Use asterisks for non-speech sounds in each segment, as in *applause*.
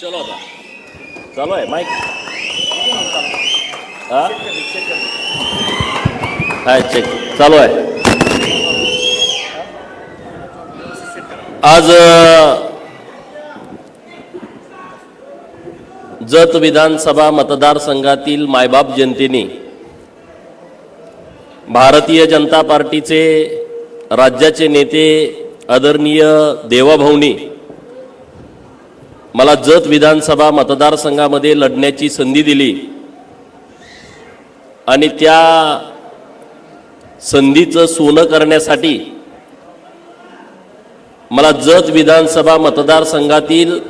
चलो आता. चालू आहे माईक हा? हा चेक चालू आहे. आज जत विधानसभा मतदारसंघातील मायबाप जनतेने भारतीय जनता पार्टीचे राज्याचे नेते आदरणीय देवाभाऊनी मला जत विधानसभा मतदारसंघामध्ये लढण्याची संधी दिली. आणि त्या संधीचं सोनं करण्यासाठी मला जत विधानसभा मतदारसंघातील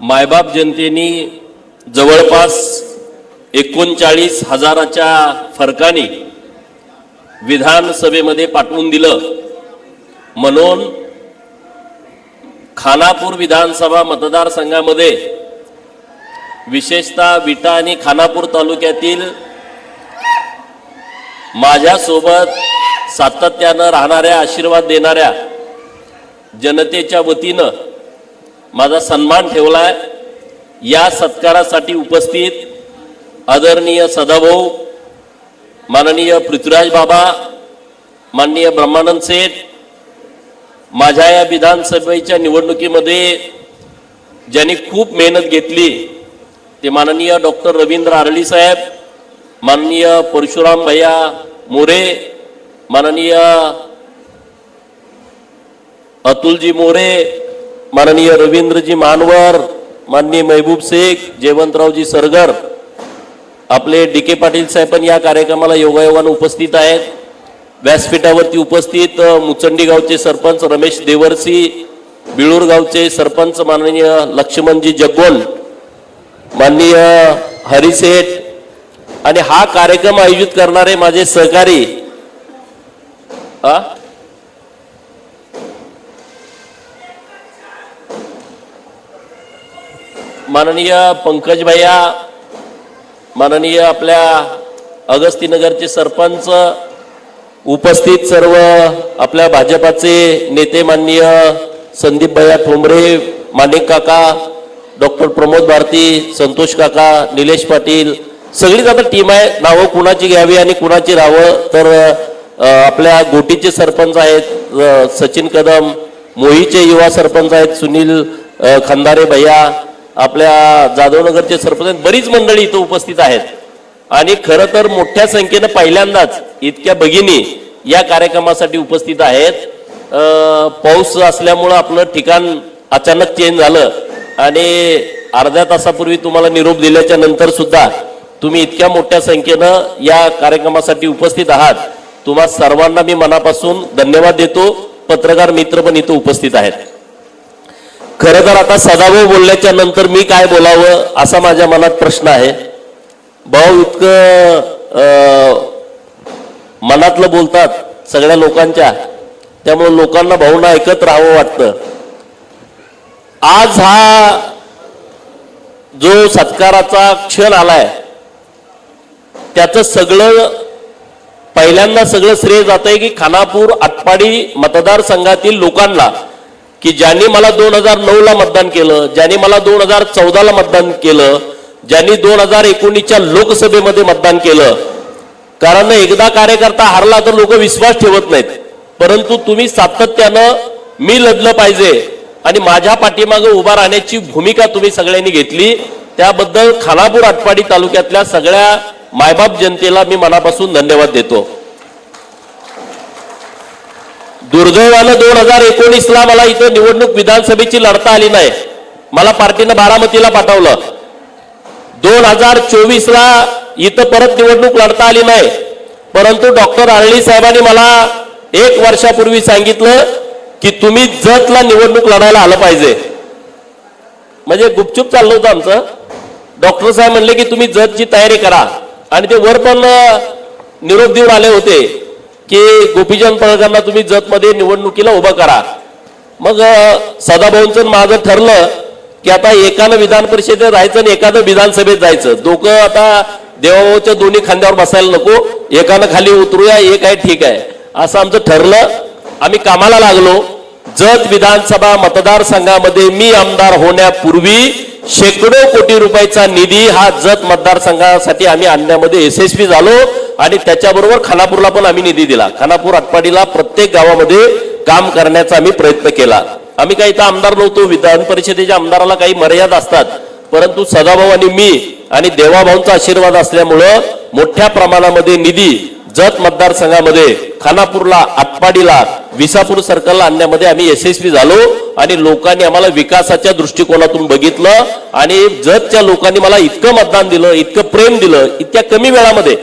मायबाप जनतेनी जवळपास एकोणचाळीस हजाराच्या फरकाने विधानसभेमध्ये पाठवून दिलं. म्हणून खानापूर विधानसभा मतदारसंघामध्ये विशेषतः विटा आणि खानापूर तालुक्यातील माझ्यासोबत सातत्यानं राहणाऱ्या आशीर्वाद देणाऱ्या जनतेच्या वतीनं माझा सन्मान ठेवलाय. या सत्कारासाठी उपस्थित आदरणीय सदाभाऊ माननीय पृथ्वीराज बाबा माननीय ब्रह्मानंद सेठ माझ्या या विधानसभेच्या निवडणुकीमध्ये ज्यांनी खूप मेहनत घेतली ते माननीय डॉक्टर रवींद्र आरळी साहेब माननीय परशुराम भैया मोरे माननीय अतुलजी मोरे माननीय रवींद्रजी मानवर माननीय महबूब शेख जयवंतरावजी सरगर आपले डी के पाटील साहेब पण या कार्यक्रमाला योगायोगानं उपस्थित आहेत. व्यासपीठावरती उपस्थित मुचंडी गावचे सरपंच रमेश देवरसी बिळूर गावचे सरपंच माननीय लक्ष्मणजी जगोल माननीय हरिसेठ आणि हा कार्यक्रम आयोजित करणारे माझे सहकारी माननीय पंकज भैया माननीय आपल्या अगस्तीनगरचे सरपंच उपस्थित सर्व आपल्या भाजपाचे नेते माननीय संदीप भैया ठोंबरे माणिक काका डॉक्टर प्रमोद भारती संतोष काका निलेश पाटील सगळीच आता टीम आहे. नावं कुणाची घ्यावी आणि कुणाची राहावं तर आपल्या गोटीचे सरपंच आहेत सचिन कदम मोहीचे युवा सरपंच आहेत सुनील खंदारे भैया आपल्या जाधवनगरचे सरपंच आहेत. बरीच मंडळी इथं उपस्थित आहेत. आणि खरं तर मोठ्या संख्येनं पहिल्यांदाच इतक्या भगिनी या कार्यक्रमासाठी उपस्थित आहेत. पाऊस असल्यामुळं आपलं ठिकाण अचानक चेंज झालं आणि अर्ध्या तासापूर्वी तुम्हाला निरोप दिल्याच्या नंतर सुद्धा तुम्ही इतक्या मोठ्या संख्येनं या कार्यक्रमासाठी उपस्थित आहात. तुम्हा सर्वांना मी मनापासून धन्यवाद देतो. पत्रकार मित्र पण इथं उपस्थित आहेत. खरं तर आता सदाभाऊ बोलल्याच्या नंतर मी काय बोलावं असा माझ्या मनात प्रश्न आहे. भाऊ इतकं मनातलं बोलतात सगळ्या लोकांच्या. त्यामुळे लोकांना भाऊना ऐकत राहावं वाटतं. आज हा जो सत्काराचा क्षण आलाय त्याचं सगळं पहिल्यांदा सगळं श्रेय जात आहे की खानापूर आटपाडी मतदारसंघातील लोकांना की ज्यांनी मला दोन हजार नऊ ला मतदान केलं ज्यांनी मला दोन हजार चौदाला मतदान केलं ज्यांनी दोन हजार एकोणीसच्या लोकसभेमध्ये मतदान केलं कारण एकदा कार्यकर्ता हारला तर लोक विश्वास ठेवत नाहीत. परंतु तुम्ही सातत्यानं मी लढलं पाहिजे आणि माझ्या पाठीमागं उभा राहण्याची भूमिका तुम्ही सगळ्यांनी घेतली त्याबद्दल खानापूर आटपाडी तालुक्यातल्या सगळ्या मायबाप जनतेला मी मनापासून धन्यवाद देतो. दुर्दैवानं दोन हजार एकोणीसला मला इथं निवडणूक विधानसभेची लढता आली नाही. मला पार्टीनं बारामतीला पाठवलं. दोन हजार चोवीसला इथं परत निवडणूक लढता आली नाही. परंतु डॉक्टर आरळी साहेबांनी मला एक वर्षापूर्वी सांगितलं की तुम्ही जतला निवडणूक लढायला आलं पाहिजे. म्हणजे गुपचूप चाललं होतं आमचं. डॉक्टर साहेब म्हणले की तुम्ही जतची तयारी करा. आणि ते वर पण निरोप देऊन आले होते की गोपीचंद पळकरांना तुम्ही जतमध्ये निवडणुकीला उभं करा. मग सदाभाऊंचं माझं ठरलं की आता एकानं विधान परिषदेत राहायचं आणि एकानं विधानसभेत जायचं. दोघं आता देवाभाऊच्या दोन्ही खांद्यावर बसायला नको. एकानं खाली उतरूया एक आहे ठीक आहे. असं आमचं ठरलं. आम्ही कामाला लागलो. जत विधानसभा मतदारसंघामध्ये मी आमदार होण्यापूर्वी शेकडो कोटी रुपयाचा निधी हा जत मतदारसंघासाठी आम्ही आणण्यामध्ये यशस्वी झालो आणि त्याच्याबरोबर खानापूरला पण आम्ही निधी दिला. खानापूर आटपाडीला प्रत्येक गावामध्ये काम करण्याचा आम्ही प्रयत्न केला. आम्ही काही इथं आमदार नव्हतो. विधान परिषदेच्या आमदाराला काही मर्यादा असतात. परंतु सदाभाऊ आणि मी आणि देवाभाऊंचा आशीर्वाद असल्यामुळं मोठ्या प्रमाणामध्ये निधी जत मतदारसंघामध्ये खानापूरला आटपाडीला विसापूर सर्कलला आणण्यामध्ये आम्ही यशस्वी झालो आणि लोकांनी आम्हाला विकासाच्या दृष्टिकोनातून बघितलं आणि जतच्या लोकांनी मला इतकं मतदान दिलं इतकं प्रेम दिलं इतक्या कमी वेळामध्ये.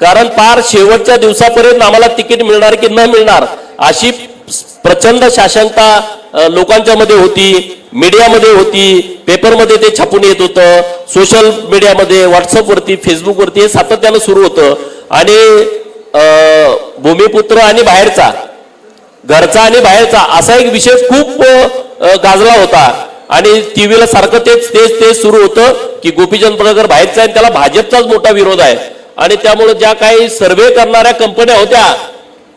कारण पार शेवटच्या दिवसापर्यंत आम्हाला तिकीट मिळणार की न मिळणार अशी प्रचंड शासनता लोकांच्या मध्ये होती मीडियामध्ये होती पेपरमध्ये ते छापून येत होतं सोशल मीडियामध्ये व्हॉट्सअपवरती फेसबुकवरती हे सातत्यानं सुरू होतं. आणि भूमिपुत्र आणि बाहेरचा घरचा आणि बाहेरचा असा एक विषय खूप गाजला होता. आणि टीव्हीला सारखं तेच तेच तेच सुरू होतं की गोपीचंद पडळकर बाहेरचा आहे आणि त्याला भाजपचाच मोठा विरोध आहे. आणि त्यामुळे ज्या काही सर्वे करणाऱ्या कंपन्या होत्या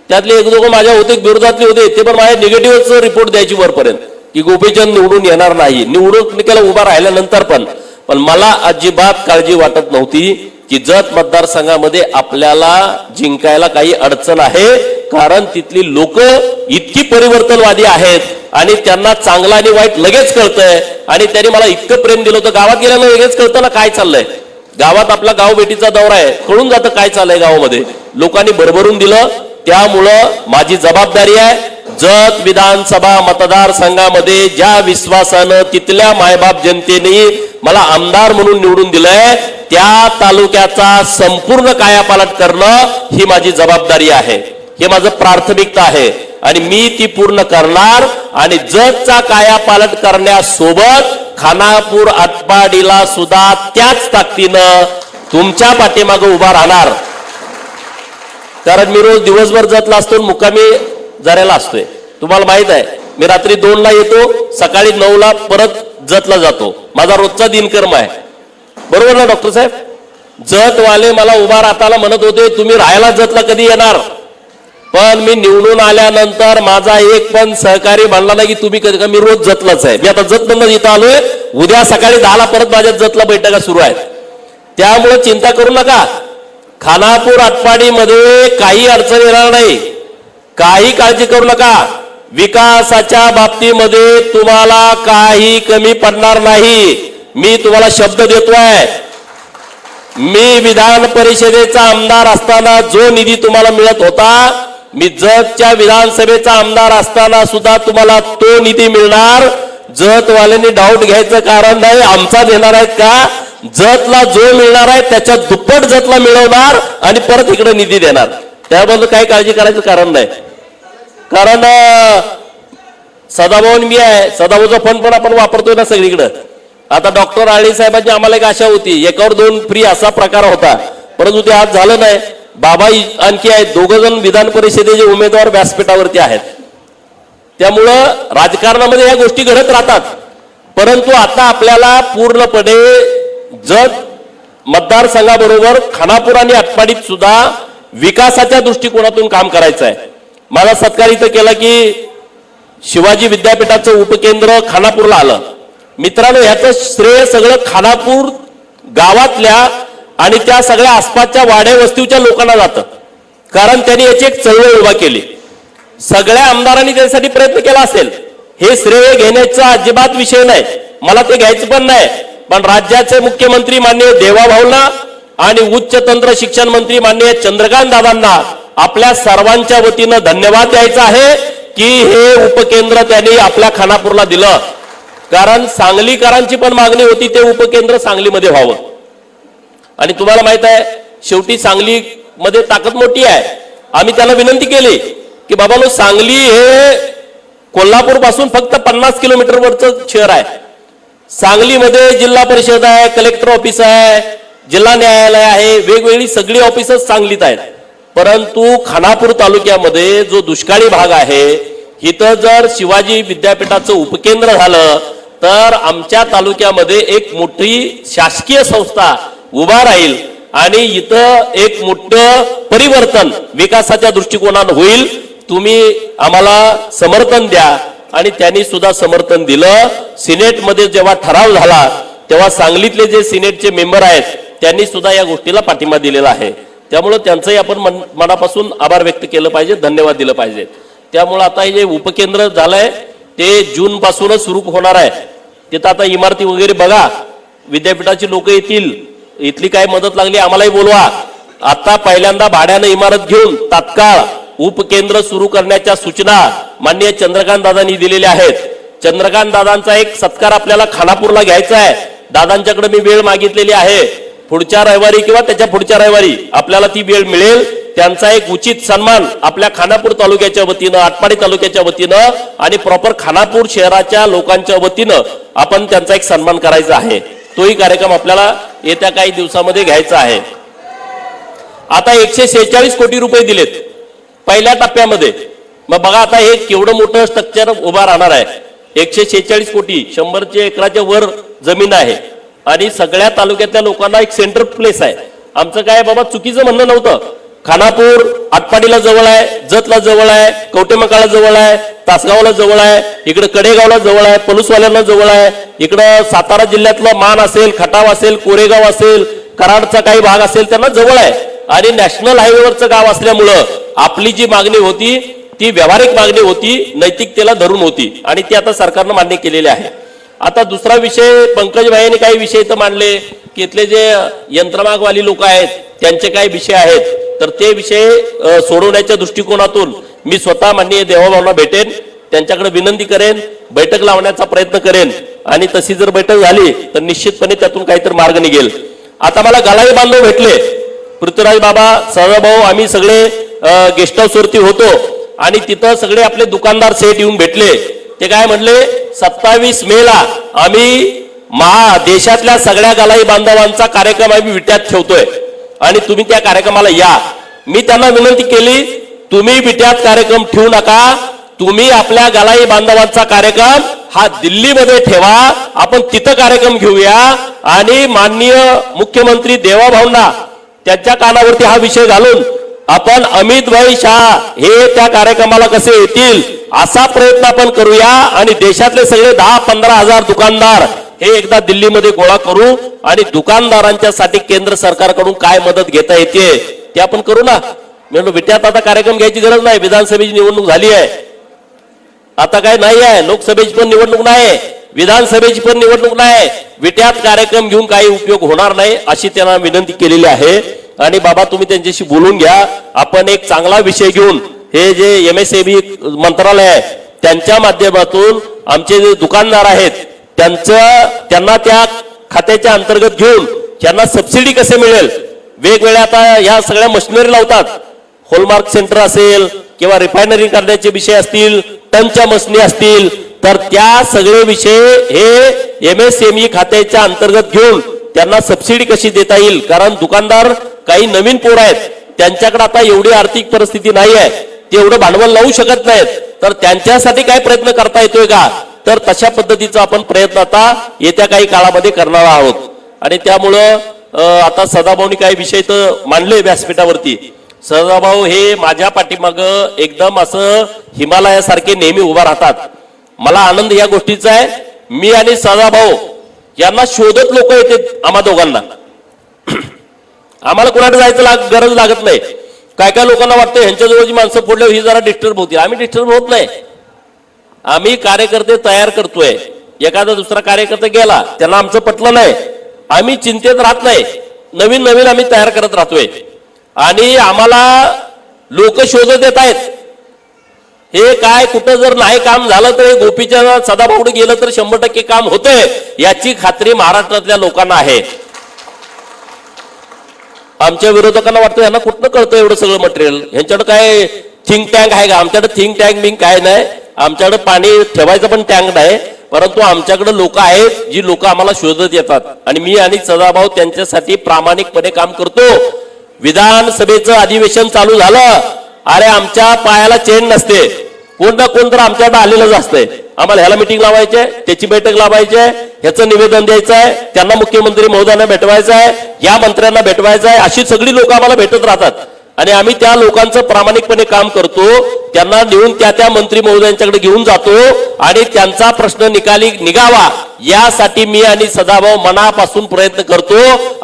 त्यातले एक दोघं माझ्या होते विरोधातले होते ते पण माझ्या निगेटिव्हच रिपोर्ट द्यायची वरपर्यंत. की गोपीचंद निवडून येणार नाही. निवडणुकीला उभा राहिल्यानंतर पण. पण मला अजिबात काळजी वाटत नव्हती की जत मतदारसंघामध्ये आपल्याला जिंकायला काही अडचण आहे. कारण तिथली लोक इतकी परिवर्तनवादी आहेत आणि त्यांना चांगलं आणि वाईट लगेच कळतंय. आणि त्यांनी मला इतकं प्रेम दिलं होतं. गावात गेल्यानं लगेच कळतं ना काय चाललंय. गावात आपला गाव बेटीचा दौरा आहे. कळून जातं काय चाललंय गावामध्ये. लोकांनी भरभरून दिलं. त्यामुळं माझी जबाबदारी आहे जत विधानसभा मतदारसंघामध्ये ज्या विश्वासानं तिथल्या मायबाप जनतेने मला आमदार म्हणून निवडून दिलंय त्या तालुक्याचा संपूर्ण कायापालट करणं ही माझी जबाबदारी आहे. हे माझं प्राथमिकता आहे आणि मी ती पूर्ण करणार आणि जतचा कायापालट करण्यासोबत खानापूर आटपाडीला सुद्धा त्याच ताकदीनं तुमच्या पाठीमागे उभा राहणार. कारण मी रोज दिवसभर जातला असतो आणि मुक्कामी जऱ्याला असतोय तुम्हाला माहीत आहे मी रात्री दोनला येतो सकाळी नऊला परत जतला जातो. माझा रोजचा दिनकर्म आहे. बरोबर ना डॉक्टर साहेब? जतवाले मला उभा राहताना म्हणत होते तुम्ही राहायला जतला कधी येणार? पण मी निवडून आल्यानंतर माझा एक पण सहकारी म्हणला नाही की तुम्ही कधी का मी रोज जतलाच आहे. मी आता जत बंद इथं आलोय. उद्या सकाळी दहाला परत माझ्या जतला बैठका सुरू आहेत. त्यामुळे चिंता करू नका. खानापूर आटपाडीमध्ये काही अडचण येणार नाही. काही काळजी करू नका. विकासाच्या बाबतीमध्ये तुम्हाला काही कमी पडणार नाही. मी तुम्हाला शब्द देतोय. मी विधान परिषदेचा आमदार असताना जो निधी तुम्हाला मिळत होता मी जतच्या विधानसभेचा आमदार असताना सुद्धा तुम्हाला तो निधी मिळणार. जतवाल्यांनी डाऊट घ्यायचं कारण नाही. आमचा देणार आहेत का? जतला जो मिळणार आहे त्याच्या दुप्पट जतला मिळवणार आणि परत इकडे निधी देणार. त्याबद्दल काही काळजी करायचं कारण नाही. कारण सदाभाऊन मी आहे. सदाभाऊचा फंड पण आपण वापरतोय ना सगळीकडं. आता डॉक्टर आळे साहेबांची आम्हाला एक आशा होती. एकावर दोन फ्री असा प्रकार होता. परंतु ते आज झालं नाही. बाबा आणखी आहेत. दोघ जण विधान परिषदेचे उमेदवार व्यासपीठावरती आहेत. त्यामुळं राजकारणामध्ये या गोष्टी घडत राहतात. परंतु आता आपल्याला पूर्णपणे जत मतदारसंघाबरोबर खानापूर आणि आटपाडीत सुद्धा विकासाच्या दृष्टिकोनातून काम करायचं आहे. मला सत्कार इथं केला की शिवाजी विद्यापीठाचं उपकेंद्र खानापूरला आलं. मित्रांनो ह्याचं श्रेय सगळं खानापूर गावातल्या आणि त्या सगळ्या आसपासच्या वाड्या वस्तीच्या लोकांना जातं. कारण त्यांनी याची एक चळवळ उभा केली. सगळ्या आमदारांनी त्यासाठी प्रयत्न केला असेल. हे श्रेय घेण्याचा अजिबात विषय नाही. मला ते घ्यायचं पण नाही. पण राज्याचे मुख्यमंत्री माननीय देवाभाऊंना आणि उच्च तंत्र शिक्षण मंत्री माननीय चंद्रकांत दादांना आपल्या सर्वांच्या वतीनं धन्यवाद द्यायचा आहे की हे उपकेंद्र त्यांनी आपल्या खानापूरला दिलं. कारण सांगलीकरांची पण मागणी होती ते उपकेंद्र सांगलीमध्ये व्हावं. आणि तुम्हाला माहीत आहे शेवटी सांगली मध्ये ताकद मोठी आहे. आम्ही त्याला विनंती केली की बाबानो सांगली हे कोल्हापूरपासून फक्त पन्नास किलोमीटरवरचं शहर आहे. सांगलीमध्ये जिल्हा परिषद आहे कलेक्टर ऑफिस आहे जिल्हा न्यायालय आहे वेगवेगळी सगळी ऑफिसच सांगलीत आहेत. परंतु खानापूर तालुक्यामध्ये जो दुष्काळी भाग आहे इथं जर शिवाजी विद्यापीठाचं उपकेंद्र झालं तर आमच्या तालुक्यामध्ये एक मोठी शासकीय संस्था उभा राहील आणि इथं एक मोठं परिवर्तन विकासाच्या दृष्टिकोनात होईल. तुम्ही आम्हाला समर्थन द्या. आणि त्यांनी सुद्धा समर्थन दिलं. सिनेटमध्ये जेव्हा ठराव झाला तेव्हा सांगलीतले जे सिनेटचे मेंबर आहेत त्यांनी सुद्धा या गोष्टीला पाठिंबा दिलेला आहे. त्यामुळं त्यांचंही आपण मन मनापासून आभार व्यक्त केलं पाहिजे धन्यवाद दिलं पाहिजे. त्यामुळं आता हे जे उपकेंद्र झालंय ते जूनपासूनच सुरू होणार आहे. तिथं आता इमारती वगैरे बघा. विद्यापीठाची लोक येतील. इथली काय मदत लागली आम्हालाही बोलवा. आता पहिल्यांदा भाड्यानं इमारत घेऊन तात्काळ उपकेंद्र सुरू करण्याच्या सूचना माननीय चंद्रकांत दादांनी दिलेल्या आहेत. चंद्रकांत दादांचा एक सत्कार आपल्याला खानापूरला घ्यायचा आहे. दादांच्याकडे मी वेळ मागितलेली आहे. पुढच्या रविवारी किंवा त्याच्या पुढच्या रविवारी आपल्याला ती वेळ मिळेल. त्यांचा एक उचित सन्मान आपल्या खानापूर तालुक्याच्या वतीनं आटपाडी तालुक्याच्या वतीनं आणि प्रॉपर खानापूर शहराच्या लोकांच्या वतीनं आपण त्यांचा एक सन्मान करायचा आहे. तोही कार्यक्रम आपल्याला येत्या काही दिवसामध्ये घ्यायचा आहे. आता एकशे सेहेचाळीस कोटी रुपये दिलेत. पहिल्या टप्प्यामध्ये. मग बघा आता हे केवढं मोठं स्ट्रक्चर उभा राहणार आहे. एकशे शेहेचाळीस कोटी शंभरच्या एकराच्या वर जमीन आहे. आणि सगळ्या तालुक्यातल्या लोकांना एक सेंटर प्लेस आहे. आमचं काय बाबा चुकीचं म्हणणं नव्हतं. खानापूर आटपाडीला जवळ आहे जतला जवळ आहे कवटेमकाळा जवळ आहे तासगावला जवळ आहे इकडं कडेगावला जवळ आहे पलुसवाल्याला जवळ आहे. इकडं सातारा जिल्ह्यातलं मान असेल खटाव असेल कोरेगाव असेल कराडचा काही भाग असेल त्यांना जवळ आहे. आणि नॅशनल हायवेवरचं गाव असल्यामुळं आपली जी मागणी होती ती व्यावहारिक मागणी होती नैतिकतेला धरून होती आणि ती आता सरकारनं मान्य केलेली आहे. आता दुसरा विषय पंकज भाईने काही विषय इथं मांडले की इथले जे यंत्रमागवाली लोक आहेत त्यांचे काही विषय आहेत. तर ते विषय सोडवण्याच्या दृष्टिकोनातून मी स्वतः माननीय देवाभावना भेटेन त्यांच्याकडे विनंती करेन बैठक लावण्याचा प्रयत्न करेन आणि तशी जर बैठक झाली तर निश्चितपणे त्यातून काहीतरी मार्ग निघेल. आता मला गलाई बांधव भेटले. पृथ्वीराज बाबा सदाभाऊ आम्ही सगळे गेस्ट हाऊस वरती होतो. आणि तिथं सगळे आपले दुकानदार सेट येऊन भेटले. ते काय म्हणले? सत्तावीस मे ला आम्ही महा देशातल्या सगळ्या गलाई बांधवांचा कार्यक्रम आम्ही विट्यात ठेवतोय. आणि तुम्ही त्या कार्यक्रमाला या. मी त्यांना विनंती केली तुम्ही विट्यात कार्यक्रम ठेवू नका. तुम्ही आपल्या गलाई बांधवांचा कार्यक्रम हा दिल्लीमध्ये ठेवा. आपण तिथं कार्यक्रम घेऊया. आणि माननीय मुख्यमंत्री देवाभाऊंना त्यांच्या कानावरती हा विषय घालून आपण अमित भाई शहा हे त्या कार्यक्रमाला कसे येतील असा प्रयत्न आपण करूया आणि देशातले सगळे दहा पंधरा हजार दुकानदार हे एकदा दिल्लीमध्ये गोळा करू आणि दुकानदारांच्या साठी केंद्र सरकारकडून काय मदत घेता येते ते आपण करू ना. म्हणून विट्यात आता कार्यक्रम घ्यायची गरज नाही. विधानसभेची निवडणूक झाली आहे. आता काय नाही आहे. लोकसभेची पण निवडणूक नाही विधानसभेची पण निवडणूक नाही. विट्यात कार्यक्रम घेऊन काही उपयोग होणार नाही अशी त्यांना विनंती केलेली आहे. आणि बाबा तुम्ही त्यांच्याशी बोलून घ्या. आपण एक चांगला विषय घेऊन हे जे एम एस मंत्रालय आहे त्यांच्या माध्यमातून आमचे जे दुकानदार आहेत त्यांचं त्यांना त्या खात्याच्या अंतर्गत घेऊन त्यांना सबसिडी कसे मिळेल? वेगवेगळ्या आता या सगळ्या मशिनरी लावतात. होलमार्क सेंटर असेल किंवा रिफायनरी करण्याचे विषय असतील टनच्या मशनी असतील तर त्या सगळे विषय हे एम एस एम ई खात्याच्या अंतर्गत घेऊन त्यांना सबसिडी कशी देता येईल? कारण दुकानदार काही नवीन पोर आहेत त्यांच्याकडे आता एवढी आर्थिक परिस्थिती नाही आहे ते एवढं भांडवल लावू शकत नाहीत. तर त्यांच्यासाठी काय प्रयत्न करता येतोय का? तर तशा पद्धतीचा आपण प्रयत्न आता येत्या काही काळामध्ये करणार आहोत. आणि त्यामुळं आता सदाभाऊनी काही विषय तर मांडले व्यासपीठावरती. सदाभाऊ हे माझ्या पाठीमाग एकदम असं हिमालयासारखे नेहमी उभा राहतात. मला आनंद या गोष्टीचा आहे. मी आणि सदाभाऊ यांना शोधत लोक येते आम्हा दोघांना. *clears throat* आम्हाला कुणाकडे जायचं लाग गरज लागत नाही. काय काय लोकांना वाटतं ह्यांच्याजवळ जी माणसं फोडल्यावर ही जरा डिस्टर्ब होती. आम्ही डिस्टर्ब होत नाही. आम्ही कार्यकर्ते तयार करतोय. एखादा दुसरा कार्यकर्ता गेला त्यांना आमचं पटलं नाही. आम्ही चिंतेत राहत नाही. नवीन नवीन आम्ही तयार करत राहतोय. आणि आम्हाला लोक शोधत येत आहेत. हे काय कुठं जर नाही काम झालं तर हे गोपीच्या सदाभाऊड गेलं तर शंभर टक्के काम होतंय याची खात्री महाराष्ट्रातल्या लोकांना आहे. आमच्या विरोधकांना वाटतं यांना कुठनं कळतं एवढं सगळं मटेरियल ह्यांच्याकडे काय थिंक टँक आहे का? आमच्याकडे थिंक टँक बिंक काय नाही. आमच्याकडे पाणी ठेवायचं पण टँक नाही परंतु आमच्याकडे लोक आहेत जी लोक आम्हाला शोधत येतात. आणि मी आणि सदाभाऊ त्यांच्यासाठी प्रामाणिकपणे काम करतो. विधानसभेचं अधिवेशन चालू झालं अरे आमच्या पायाला चेन नसते. कोण ना कोण तर आमच्याकडे आलेलंच असतंय आम्हाला ह्याला मिटिंग लावायचे त्याची बैठक लावायची आहे ह्याचं निवेदन द्यायचं आहे त्यांना मुख्यमंत्री महोदयांना भेटवायचं आहे या मंत्र्यांना भेटवायचं आहे अशी सगळी लोक आम्हाला भेटत राहतात. आणि आम्ही त्या लोकांचं प्रामाणिकपणे काम करतो त्यांना नेऊन त्या त्या मंत्री महोदयांच्याकडे घेऊन जातो आणि त्यांचा प्रश्न निकाली निघावा यासाठी मी आणि सदाभाऊ मनापासून प्रयत्न करतो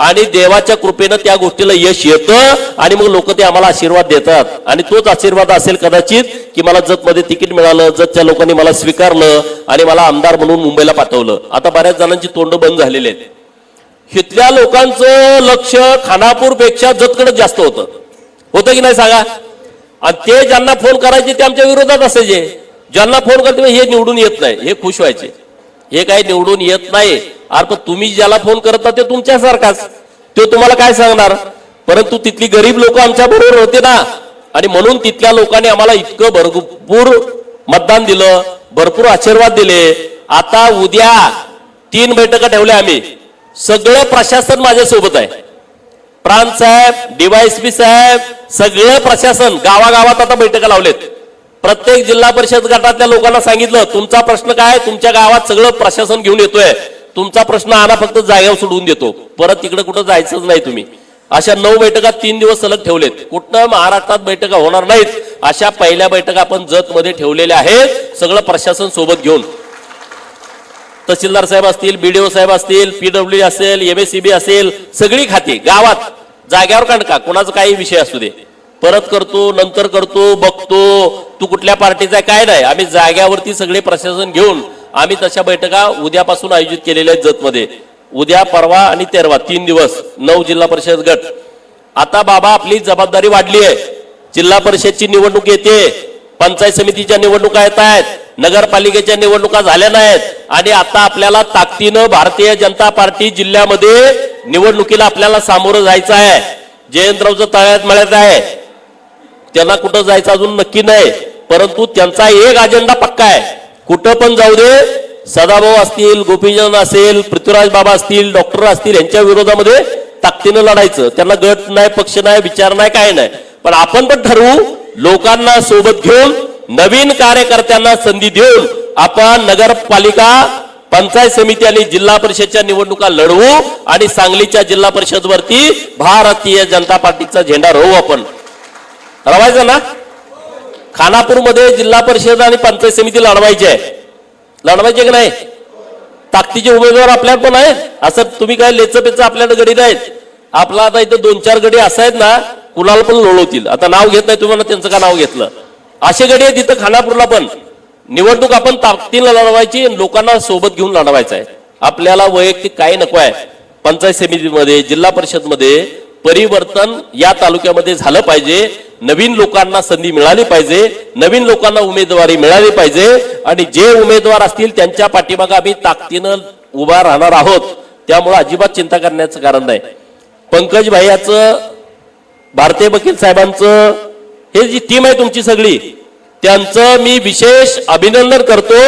आणि देवाच्या कृपेनं त्या गोष्टीला यश येतं आणि मग लोक ते आम्हाला आशीर्वाद देतात. आणि तोच आशीर्वाद असेल कदाचित की मला जतमध्ये तिकीट मिळालं जतच्या लोकांनी मला स्वीकारलं आणि मला आमदार म्हणून मुंबईला पाठवलं. आता बऱ्याच जणांची तोंड बंद झालेली आहेत. इथल्या लोकांचं लक्ष खानापूरपेक्षा जतकडे जास्त होतं. होतं की नाही सांगा? आणि ते ज्यांना फोन करायचे ते आमच्या विरोधात असायचे. ज्यांना फोन करते हे निवडून येत नाही. हे खुश व्हायचे. हे काही निवडून येत नाही. अरे पण तुम्ही ज्याला फोन करता ते तुमच्यासारखाच. तो तुम्हाला काय सांगणार? परंतु तिथली गरीब लोक आमच्या बरोबर होते ना. आणि म्हणून तिथल्या लोकांनी आम्हाला इतकं भरपूर मतदान दिलं भरपूर आशीर्वाद दिले. आता उद्या तीन बैठका ठेवल्या आम्ही. सगळं प्रशासन माझ्यासोबत आहे. प्रांत साहेब डीवायसपी साहेब सगळं प्रशासन गावागावात आता बैठका लावलेत. प्रत्येक जिल्हा परिषद गटातल्या लोकांना सांगितलं तुमचा प्रश्न काय? तुमच्या गावात सगळं प्रशासन घेऊन येतोय. तुमचा प्रश्न आला फक्त जागेवर सोडवून देतो. परत तिकडे कुठं जायचंच नाही तुम्ही. अशा नऊ बैठका तीन दिवस सलग ठेवलेत. कुठं महाराष्ट्रात बैठका होणार नाहीत. अशा पहिल्या बैठका आपण जतमध्ये ठेवलेल्या आहेत. सगळं प्रशासन सोबत घेऊन. तहसीलदार साहेब असतील बीडीओ साहेब असतील पीडब्ल्यू असेल एमएससीबी असेल सगळी खाती गावात. जाग्यावर काढ का? कोणाचा काही विषय असू दे. परत करतो नंतर करतो बघतो तू कुठल्या पार्टीचा काय नाही. आम्ही जाग्यावरती सगळे प्रशासन घेऊन आम्ही तशा बैठका उद्यापासून आयोजित केलेल्या आहेत जतमध्ये. उद्या परवा आणि तेरवा तीन दिवस नऊ जिल्हा परिषद गट. आता बाबा आपली जबाबदारी वाढली आहे. जिल्हा परिषदची निवडणूक येते. पंचायत समितीच्या निवडणुका येत आहेत नगरपालिकेच्या निवडणुका झाल्या नाहीत. आणि आता आपल्याला ताकदीनं भारतीय जनता पार्टी जिल्ह्यामध्ये निवडणुकीला आपल्याला सामोरं जायचं आहे. जयंतरावचं तळ्यात मिळत आहे. त्यांना कुठं जायचं अजून नक्की नाही परंतु त्यांचा एक अजेंडा पक्का आहे. कुठं पण जाऊ दे सदाभाऊ असतील गोपीचंद असेल पृथ्वीराज बाबा असतील डॉक्टर असतील यांच्या विरोधामध्ये ताकदीनं लढायचं. त्यांना गट नाही पक्ष नाही विचार नाही काय नाही. पण आपण पण ठरवू लोकांना सोबत घेऊन नवीन कार्यकर्त्यांना संधी देऊन आपण नगरपालिका पंचायत समिती आणि जिल्हा परिषदच्या निवडणुका लढवू आणि सांगलीच्या जिल्हा परिषद वरती भारतीय जनता पार्टीचा झेंडा रोवू आपण. रवायचं ना? खानापूरमध्ये जिल्हा परिषद आणि पंचायत समिती लढवायची आहे. लढवायचे की नाही? ताकदीचे उमेदवार आपल्याला पण आहेत. असं तुम्ही काय लेचपेच आपल्याकडे गडी नाहीत आपला आता इथं दोन चार गडी असं आहेत ना कुणाला पण लोळवतील. आता नाव घेत नाही तुम्हाला त्यांचं का नाव घेतलं? असे गडी आहेत तिथं खानापूरला पण. निवडणूक आपण ताकदीला लढवायची लोकांना सोबत घेऊन लढवायचं आहे. आपल्याला वैयक्तिक काही नको आहे. पंचायत समितीमध्ये जिल्हा परिषदमध्ये परिवर्तन या तालुक्यामध्ये झालं पाहिजे. नवीन लोकांना संधी मिळाली पाहिजे. नवीन लोकांना उमेदवारी मिळाली पाहिजे. आणि जे उमेदवार असतील त्यांच्या पाठीमागे आम्ही ताकदीनं उभा राहणार आहोत. त्यामुळे अजिबात चिंता करण्याचं कारण नाही. पंकज भाईयाचं भारतीय वकील साहेबांचं हे जी टीम आहे तुमची सगळी त्यांचं मी विशेष अभिनंदन करतो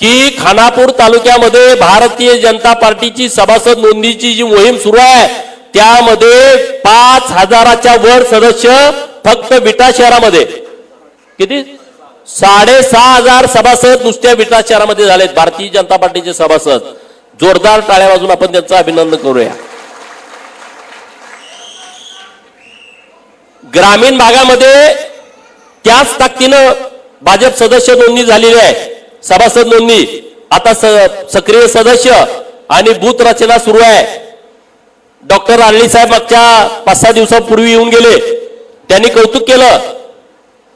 की खानापूर तालुक्यामध्ये भारतीय जनता पार्टीची सभासद नोंदणीची जी मोहीम सुरू आहे त्यामध्ये पाच हजाराच्या वर सदस्य फक्त विटा शहरामध्ये. किती? साडेसहा हजार सभासद नुसत्या विटा शहरामध्ये झालेत भारतीय जनता पार्टीचे सभासद. जोरदार टाळ्या वाजून आपण त्यांचं अभिनंदन करूया. ग्रामीण भागामध्ये त्याच ताकदीनं भाजप सदस्य नोंदणी झालेली आहे. सभासद नोंदणी. आता स- सक्रिय सदस्य आणि बूथ रचना सुरू आहे. डॉक्टर आळणी साहेब मागच्या पाच सहा दिवसापूर्वी येऊन गेले. त्यांनी कौतुक केलं.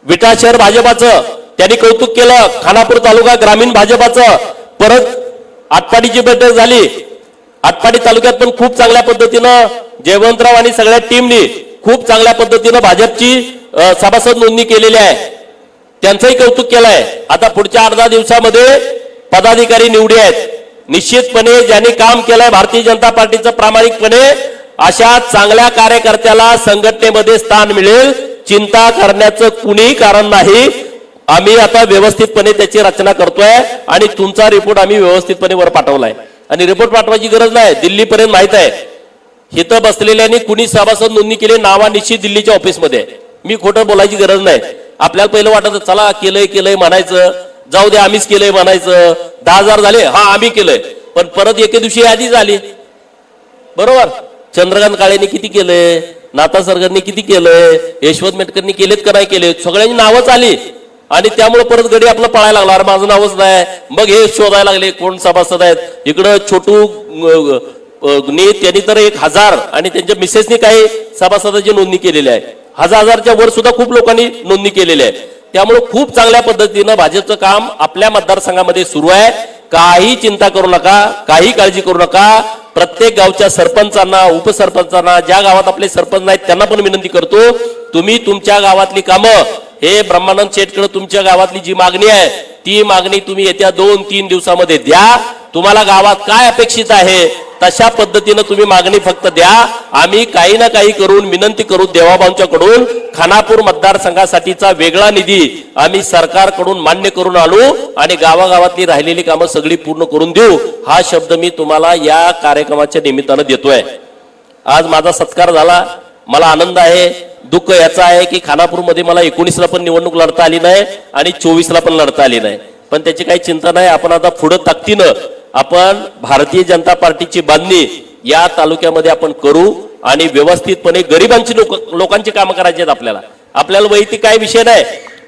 विटा शहर भाजपाचं. त्यांनी कौतुक केलं. खानापूर तालुका ग्रामीण भाजपाचं. परत आटपाडीची बैठक झाली. आटपाडी तालुक्यात पण खूप चांगल्या पद्धतीनं जयवंतराव आणि सगळ्या टीमनी खूप चांगल्या पद्धतीनं भाजपची सभासद नोंदणी केलेली आहे. त्यांचंही कौतुक केलंय. आता पुढच्या अर्धा दिवसामध्ये पदाधिकारी निवडी आहेत. निश्चितपणे ज्यांनी काम केलंय भारतीय जनता पार्टीचं प्रामाणिकपणे अशा चांगल्या कार्यकर्त्याला संघटनेमध्ये स्थान मिळेल. चिंता करण्याचं कुणीही कारण नाही. आम्ही आता व्यवस्थितपणे त्याची रचना करतोय आणि तुमचा रिपोर्ट आम्ही व्यवस्थितपणे वर पाठवलाय. आणि रिपोर्ट पाठवायची गरज नाही. दिल्लीपर्यंत माहीत आहे. इथं बसलेल्यांनी कुणी सभासद नोंदणी केली नावानिश्चित दिल्लीच्या ऑफिसमध्ये. मी खोटं बोलायची गरज नाही. आपल्याला पहिलं वाटत चला केलंय केलंय म्हणायचं. जाऊ दे आम्हीच केलंय म्हणायचं. दहा हजार झाले हा आम्ही केलंय. पण परत एके दिवशी यादी झाली बरोबर? चंद्रकांत काळेने किती केलंय? नाता सरकारने किती केलंय? यशवंत मेटकरनी केलेत का नाही केले सगळ्यांची नावच आली. आणि त्यामुळे परत गडी आपलं पळायला लागला. अरे माझं नावच नाही. मग हे शोधायला लागले कोण सभासद आहेत? इकडं छोटू नी त्यांनी तर एक हजार आणि त्यांच्या मिसेसनी काही सभासदाची नोंदणी केलेली आहे. हजार हजारच्या वर सुद्धा खूप लोकांनी नोंदणी केलेली आहे. त्यामुळे खूप चांगल्या पद्धतीनं भाजपचं काम आपल्या मतदारसंघामध्ये सुरू आहे. काही चिंता करू नका काही काळजी करू नका. प्रत्येक गावच्या सरपंचांना उपसरपंचांना ज्या गावात आपले सरपंच नाहीत त्यांना पण विनंती करतो तुम्ही तुमच्या गावातली कामं हे ब्रह्मानंद शेटकडे तुमच्या गावातली जी मागणी आहे ती मागणी तुम्ही येत्या दोन तीन दिवसामध्ये द्या. तुम्हाला गावात काय अपेक्षित आहे तशा पद्धतीनं तुम्ही मागणी फक्त द्या. आम्ही काही ना काही करून विनंती करू देवाबांच्याकडून खानापूर मतदारसंघासाठीचा वेगळा निधी आम्ही सरकारकडून मान्य करून आणू आणि गावागावातली राहिलेली कामं सगळी पूर्ण करून देऊ. हा शब्द मी तुम्हाला या कार्यक्रमाच्या निमित्तानं देतोय. आज माझा सत्कार झाला मला आनंद आहे. दुःख याचं आहे की खानापूरमध्ये मला एकोणीसला पण निवडणूक लढता आली नाही आणि चोवीसला पण लढता आली नाही. पण त्याची काही चिंता नाही आपण आता पुढं ताकदीनं आपण भारतीय जनता पार्टीची बांधणी या तालुक्यामध्ये आपण करू आणि व्यवस्थितपणे गरिबांची लोक लोकांची कामं करायची आहेत आपल्याला. आपल्याला वैयक्तिक काय विषय नाही.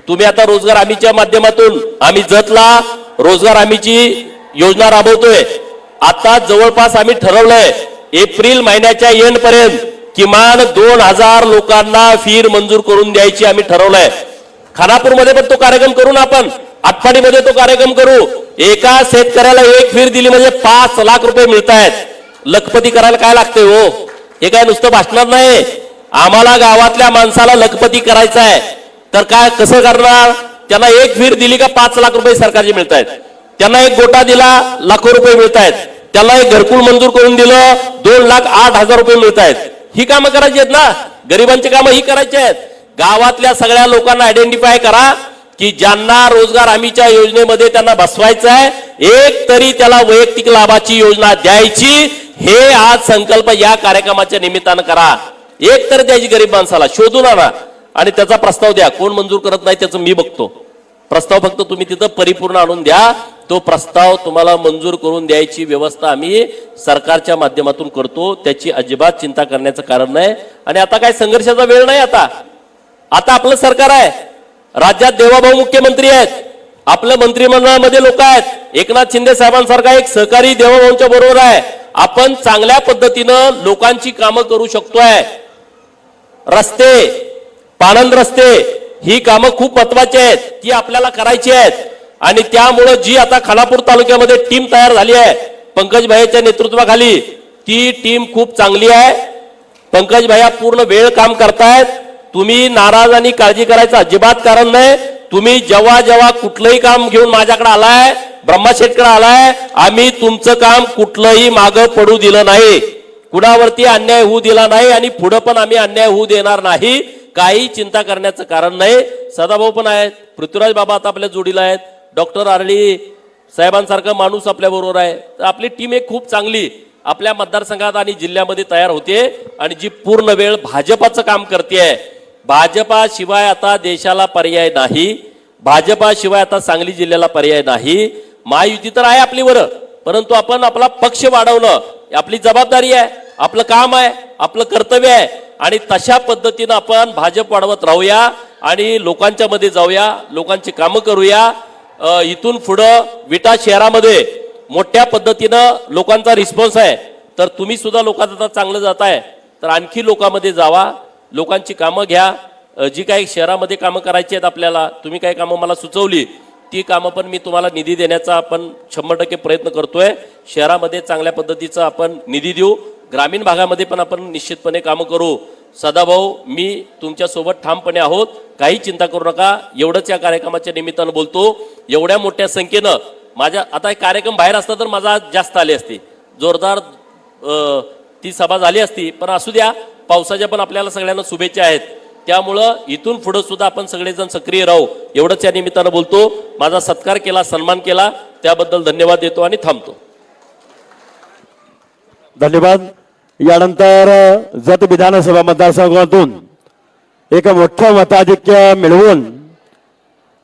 तुम्ही आता रोजगार हमीच्या माध्यमातून आम्ही जतला रोजगार हमीची योजना राबवतोय. आता जवळपास आम्ही ठरवलंय एप्रिल महिन्याच्या एंड पर्यंत किमान दोन हजार लोकांना फीर मंजूर करून द्यायची आम्ही ठरवलंय. खानापूरमध्ये पण तो कार्यक्रम करू ना आपण. आटपाडीमध्ये तो कार्यक्रम करू. एका शेतकऱ्याला एक फीर दिली म्हणजे पाच लाख रुपये मिळत आहेत लखपती करायला काय लागते हो? हे काय नुसतं भाषणात नाही. आम्हाला गावातल्या माणसाला लखपती करायचं आहे तर काय कसं करणार? त्यांना एक फीर दिली का पाच लाख रुपये सरकारचे मिळत आहेत त्यांना एक गोटा दिला लाखो रुपये मिळत आहेत त्याला एक घरकुल मंजूर करून दिलं दोन लाख आठ हजार रुपये मिळत आहेत ही कामं करायची आहेत ना? गरिबांची कामं ही करायची आहेत. गावातल्या सगळ्या लोकांना आयडेंटिफाय करा की ज्यांना रोजगार हमीच्या योजनेमध्ये त्यांना बसवायचं आहे एक तरी त्याला वैयक्तिक लाभाची योजना द्यायची. हे आज संकल्प या कार्यक्रमाच्या निमित्तानं करा. एक तर द्यायची गरीब माणसाला शोधून आणा. आणि त्याचा प्रस्ताव द्या. कोण मंजूर करत नाही त्याचं मी बघतो. प्रस्ताव फक्त तुम्ही तिथं परिपूर्ण आणून द्या. तो प्रस्ताव तुम्हाला मंजूर करून द्यायची व्यवस्था आम्ही सरकारच्या माध्यमातून करतो. त्याची अजिबात चिंता करण्याचं कारण नाही. आणि आता काय संघर्षाचा वेळ नाही आता. आता आपलं सरकार आहे. राज्यात देवाभाऊ मुख्यमंत्री आहेत. आपल्या मंत्रिमंडळामध्ये लोक आहेत. एकनाथ शिंदे साहेबांसारखा एक सहकारी देवाभाऊंच्या बरोबर आहे. आपण चांगल्या पद्धतीनं लोकांची कामं करू शकतोय. रस्ते पाणंद रस्ते ही कामं खूप महत्वाची आहेत ती आपल्याला करायची आहेत. आणि त्यामुळं जी आता खानापूर तालुक्यामध्ये टीम तयार झाली आहे पंकज भाईच्या नेतृत्वाखाली ती टीम खूप चांगली आहे. पंकज भाई पूर्ण वेळ काम करतायत. तुम्ही नाराज आणि काळजी करायचं अजिबात कारण नाही. तुम्ही जेव्हा जेव्हा कुठलंही काम घेऊन माझ्याकडे आलाय ब्रह्माशेठकडे आलाय आम्ही तुमचं काम कुठलंही मागं पडू दिलं नाही. कुणावरती अन्याय होऊ दिला नाही आणि पुढं पण आम्ही अन्याय होऊ देणार नाही काही चिंता करण्याचं कारण नाही. सदाभाऊ पण आहेत पृथ्वीराज बाबा आता आपल्या जोडीला आहेत डॉक्टर आरळी साहेबांसारखा माणूस आपल्या बरोबर आहे. तर आपली टीम एक खूप चांगली आपल्या मतदारसंघात आणि जिल्ह्यामध्ये तयार होते आणि जी पूर्ण वेळ भाजपाचं काम करते भाजपाशिवाय आता देशाला पर्याय नाही. भाजपाशिवाय आता सांगली जिल्ह्याला पर्याय नाही. महायुती तर आहे आपली वर परंतु आपण आपला पक्ष वाढवणं आपली जबाबदारी आहे आपलं काम आहे आपलं कर्तव्य आहे. आणि तशा पद्धतीनं आपण भाजप वाढवत राहूया आणि लोकांच्या मध्ये जाऊया लोकांची कामं करूया. इथून पुढं विटा शहरामध्ये मोठ्या पद्धतीनं लोकांचा रिस्पॉन्स आहे. तर तुम्ही सुद्धा लोकांचा आता चांगलं जाताय. तर आणखी लोकांमध्ये जावा लोकांची कामं घ्या. जी काही शहरामध्ये कामं करायची आहेत आपल्याला तुम्ही काही कामं मला सुचवली ती कामं पण मी तुम्हाला निधी देण्याचा आपण शंभर टक्के प्रयत्न करतोय. शहरामध्ये चांगल्या पद्धतीचा आपण निधी देऊ. ग्रामीण भागामध्ये पण आपण निश्चितपणे कामं करू. सदाभाऊ मी तुमच्यासोबत ठामपणे आहोत. काही चिंता करू नका. एवढंच या कार्यक्रमाच्या निमित्तानं बोलतो. एवढ्या मोठ्या संख्येनं माझ्या आता एक कार्यक्रम बाहेर असता तर माझा जास्त आले असते. जोरदार ती सभा झाली असती. पण असू द्या पावसाच्या पण आपल्याला सगळ्यांना शुभेच्छा आहेत. त्यामुळं इथून पुढं सुद्धा आपण सगळेजण सक्रिय राहू. एवढंच या निमित्तानं बोलतो. माझा सत्कार केला सन्मान केला. त्याबद्दल धन्यवाद देतो आणि थांबतो. धन्यवाद. यानंतर जत विधानसभा मतदारसंघातून एक मोठं मताधिक्य मिळवून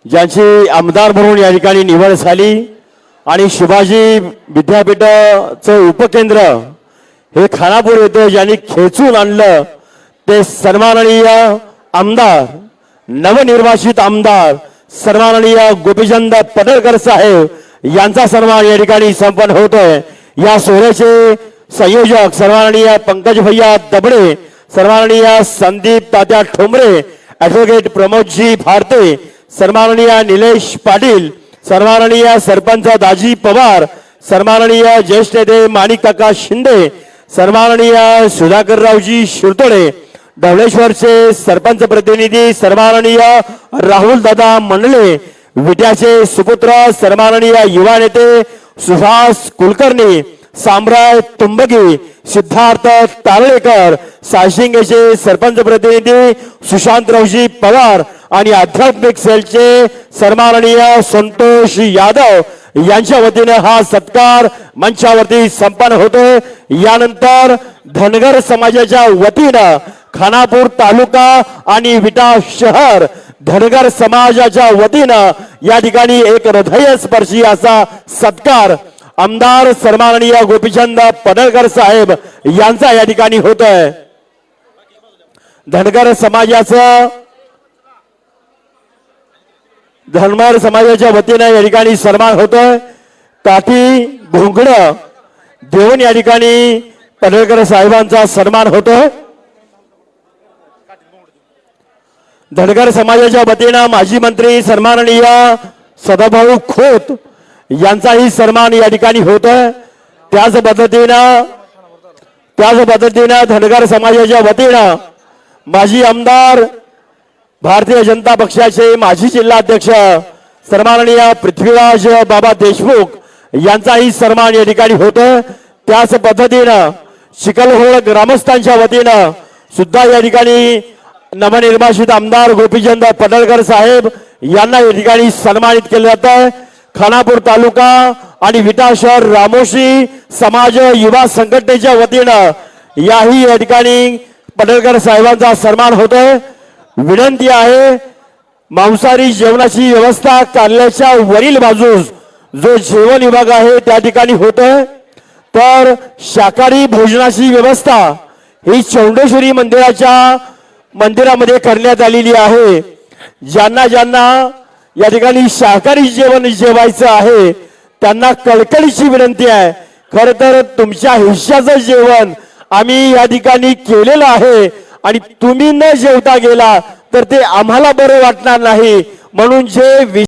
ज्यांची आमदार म्हणून या ठिकाणी निवड झाली आणि शिवाजी विद्यापीठाचं उपकेंद्र हे खानापूर येथे ज्यांनी खेचून आणलं ते सन्माननीय आमदार नवनिर्वाचित आमदार सन्माननीय गोपीचंद पडळकर साहेब यांचा सन्मान या ठिकाणी संपन्न होतोय. या सोहळ्याचे संयोजक सन्माननीय पंकज भैया दबडे सन्माननीय संदीप तात्या ठोंबरे ऍडव्होकेट प्रमोदजी भारते सन्माननीय निलेश पाटील सन्माननीय सरपंच दाजी पवार सन्माननीय ज्येष्ठ नेते माणिक काका शिंदे सन्माननीय सुधाकररावजी शिरतोडे धवळेश्वरचे सरपंच प्रतिनिधी सन्माननीय राहुल दादा मंडले विट्याचे सुपुत्र सन्माननीय युवा नेते सुहास कुलकर्णी साम्राय तुंबगी सिद्धार्थ तारळेकर साशिंगेचे सरपंच प्रतिनिधी सुशांत सुशांतरावजी पवार आणि आध्यात्मिक सेलचे सन्माननीय संतोष यादव यांच्या वतीने हा सत्कार मंचावरती संपन्न होतो. यानंतर धनगर समाजाच्या वतीनं खानापूर तालुका आणि विटा शहर धनगर समाजाच्या वतीनं या ठिकाणी एक हृदयस्पर्शी असा सत्कार आमदार सन्माननीय गोपीचंद पडळकर साहेब यांचा या ठिकाणी होतोय. धनगर समाजाचं धनमार समाजाच्या वतीनं या ठिकाणी सन्मान होतोय. काठी घोंगड देऊन या ठिकाणी पडळकर साहेबांचा सन्मान होतोय. धनगर समाजाच्या वतीनं माजी मंत्री सन्माननीय सदाभाऊ खोत यांचाही सन्मान या ठिकाणी होतोय. त्याच पद्धतीनं त्याच पद्धतीनं धनगर समाजाच्या वतीनं माजी आमदार भारतीय जनता पक्षाचे माजी जिल्हाध्यक्ष सन्माननीय पृथ्वीराज बाबा देशमुख यांचाही सन्मान या ठिकाणी होतोय त्याच पद्धतीनं चिखलहोळ ग्रामस्थांच्या वतीनं सुद्धा या ठिकाणी नवनिर्वाचित आमदार गोपीचंद पडळकर साहेब यांना या ठिकाणी सन्मानित केलं जातं. खानापूर तालुका आणि विटा शहर रामोशी समाज युवा संघटनेच्या वतीनं याही या ठिकाणी पडळकर साहेबांचा सन्मान होतोय. विनंती आहे मांसाहारी जेवणाची व्यवस्था कार्यालयाच्या वरील बाजूस जो जेवण विभाग आहे त्या ठिकाणी होतोय. तर शाकाहारी भोजनाची व्यवस्था ही चौंडेश्वरी मंदिराच्या मंदिरामध्ये करण्यात आलेली आहे. ज्यांना ज्यांना या ठिकाणी शाकाहारी जेवण जेवायचं आहे त्यांना कळकळीची विनंती आहे. खर तर तुमच्या हिश्याचं जेवण आम्ही या ठिकाणी केलेलं आहे. आणि तुम्ही न जेवता गेला तर ते आम्हाला बरं वाटणार नाही. म्हणून जे वि-